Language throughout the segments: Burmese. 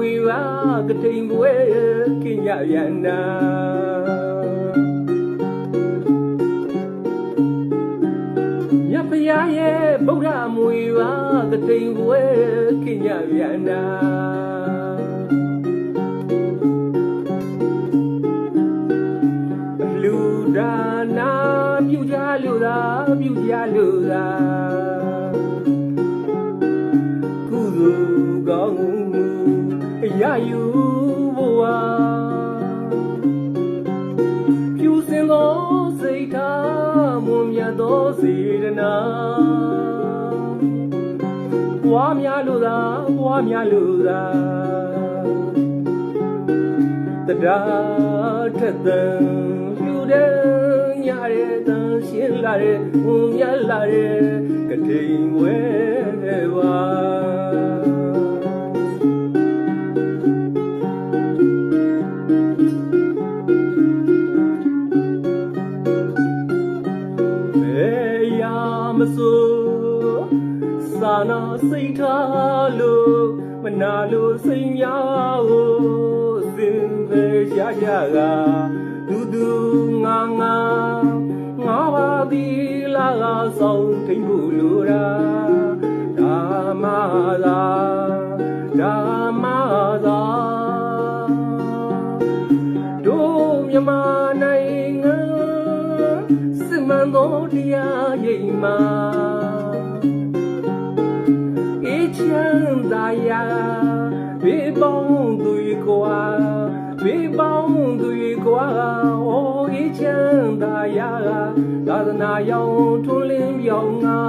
ွေပါကတိန်ပွဲကင်းရရနာမြတ်ဖျားရဲ့ဗုဒ္ဓမွေပါကတိန်ပွဲကင်းရရနာလူဒါနာပြုကြလူသာပြုကြလူသာ ယူဘဝဖြူစင်သောစိတ်ထားမွန်မြတ်သောစေတနာဘွားများလို့သာဘွားများလို့သာတရားထက်သန်ဖြူတဲ့ညရဲ့တန်ရှင်းလာတဲ့ဘုံမြတ်လာတဲ့ကတိန်ဝဲပါ မနာလို့စိတ်များကိုစင်ပဲရကြကဒူဒူငါငါငါပါသည်လာကဆောင်ထိန်ဖို့လိုတာဓမ္မသာဓမ္မသာတို့မြမနိုင်ငံစစ်မှန်သောတရားရိပ်မှာ မ်းသာယာဘေးပေါင်းသူကွာဘေးပေါင်းသူကွာအိုးအေးချမ်းသာယာသာသနာရောင်ထွန်းလင်းပြောင်းငါ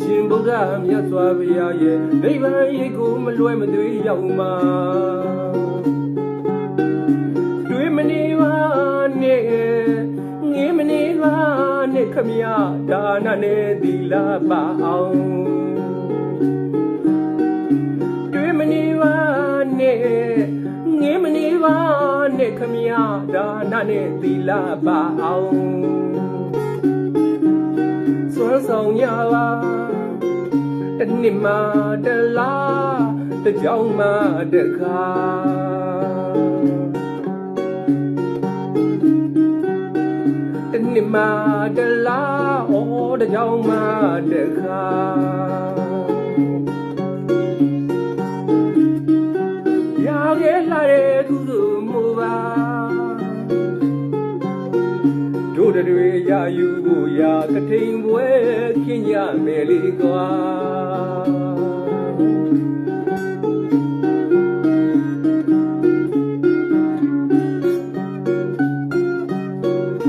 ရှင်ဗုဒ္ဓမြတ်စွာဘုရားရဲ့နိဗ္ဗာန်ရိပ်ကိုမလွဲမသွေရောက်မှာတွေ့မနေပါနဲ့ငေးမနေပါနဲ့ခမရဒါနနဲ့သီလပါအောင် နနဲ့သီလပါအောင်စွမ်းဆောင်ရပါတစ်နှစ်မှတစ်လားတစ်ကြောင်းမှတစ်ခါတနေ့မှတလားဩတကြောင်မှတခါ ရယူဖို့ရာကထိန်ပွဲခင်းကြမယ်လေကွာ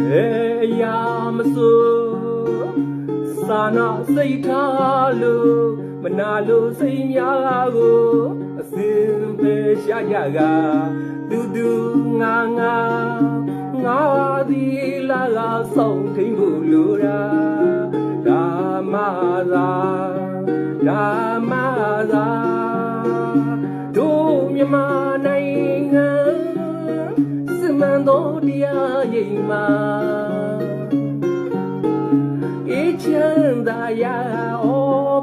ဘယ်အရာမစိုးစာနာစိတ်ထားလို့မနာလို့စိတ်များကိုအစင်ပဲရှာကြကတူတူငါငါ ငါသည်လာလာဆောင်ထိန်ဖို့လိုတာဓမ္မသာဓမ္မသာတို့မြမနိုင်ငံစမန်တော်တရားရိပ်မှာအေးချမ်းသာရာဩ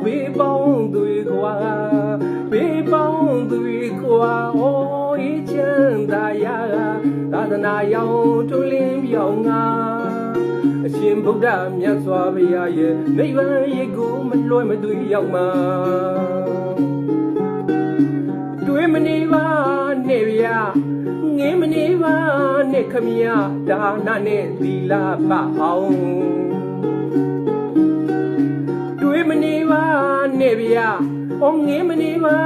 ဘေးပေါင်းသူကွာဘေးပေါင်းသူကွာဩအေးချမ်းသာရာ သာသနာရောင်ထွန်းလင်းပြောင်းငါအရှင်ဗုဒ္ဓမြတ်စွာဘုရားရဲ့နိဗ္ဗာန်ရိပ်ကိုမလွှဲမသွေရောက်မှာတွေ့မနေပါနဲ့ဗျာငင်းမနေပါနဲ့ခမရဒါနနဲ့သီလပအောင်တွေ့မနေပါနဲ့ဗျာအော်ငင်းမနေပါ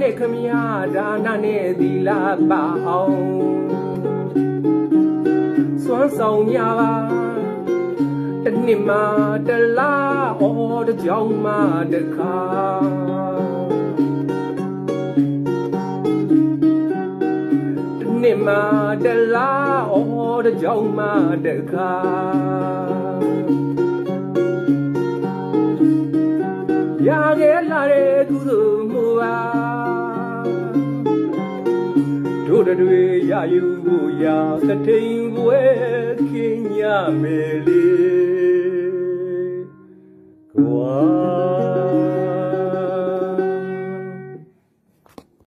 နဲ့ခမရဒါနနဲ့သီလပအောင် စွမ်းဆောင်ကြပါတနေ့မှတလားဩတကြောင်မှတခါနှစ်မှတလားဩတကြောင်မှတခါရခဲ့လာတဲ့ကုသိုလ်မူပါတို့တွေရယူဖို့ရာကထိန်ပွဲ me